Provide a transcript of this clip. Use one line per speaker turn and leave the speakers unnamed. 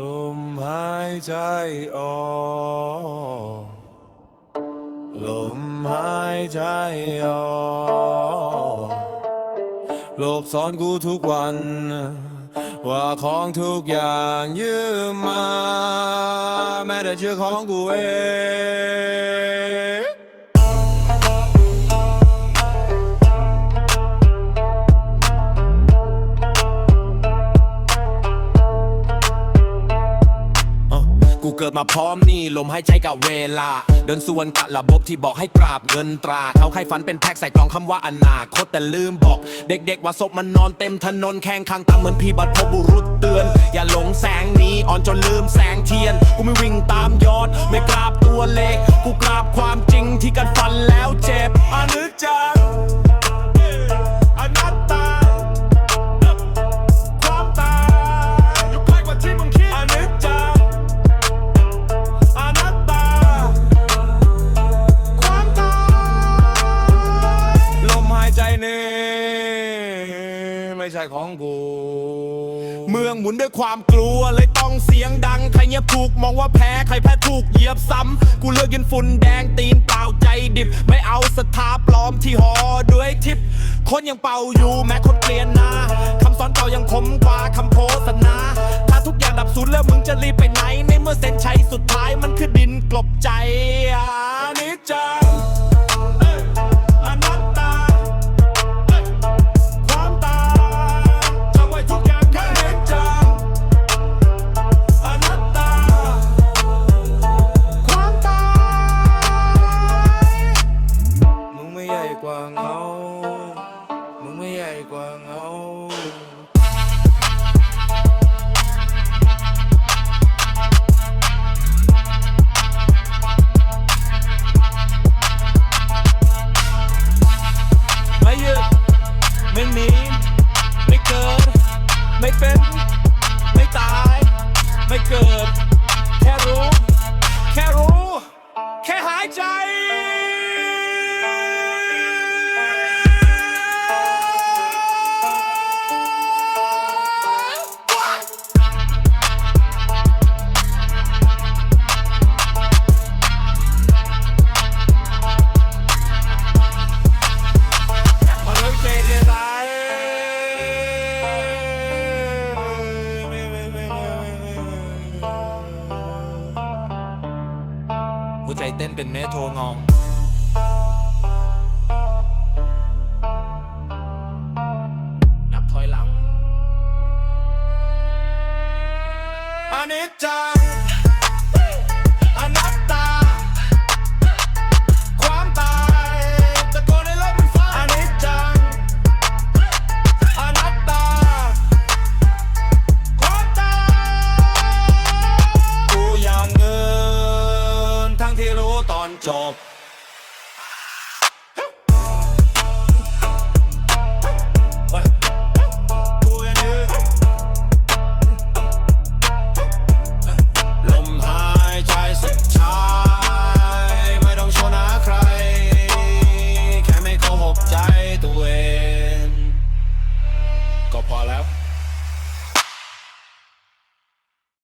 ลมหายใจออกลมหายใจออกโลกสอนกูทุกวัน ว่าของทุกอย่างยืมมา แม้แต่ชื่อของกูเอง กูเกิดมาพร้อมนี่ลมหายใจกับเวลา เดินส่วนกับระบบที่บอกให้กราบเงินตราเขาใครฝันเป็นแพ็กใส่กล่องคำว่าอนาคตแต่ลืมบอก เด็กๆว่าศพมันนอนเต็มถนนแข่งข้างตามเหมือนพี่บัตรพบุรุษเตือน อย่าหลงแสงนี้อ่อนจนลืมแสงเทียน กูไม่วิ่งตามยอด ไม่กราบตัวเลข กูกราบความจริงที่กัดฟันแล้วเจ็บ ช่ของกู เมืองหมุนด้วยความกลัวเลยต้องเสียงดัง ใครเงียบถูกมองว่าแพ้ ใครแพ้ถูกเหยียบซ้ำ กูเลือกยืนฝุ่นแดงตีนเปล่าใจดิบ ไม่เอาสถาปลอมที่ห่อด้วยทิป คนยังเป่าอยู่แม้คนเกลียนนาคำสอนเก่ายังคมกว่าคำโฆษณาถ้าทุกอย่างดับสูญแล้วมึงจะรีบไปไหน ในเมื่อเส้นชัยสุดท้ายมันคือดินกลบใจ ไม่เป็น ไม่ตาย ไม่เกิด แค่รู้ แค่รู้ แค่หายใจ หัวใจเต้นเป็นเมโทรงองนับถอยหลังอนิจจัง ตอนจบ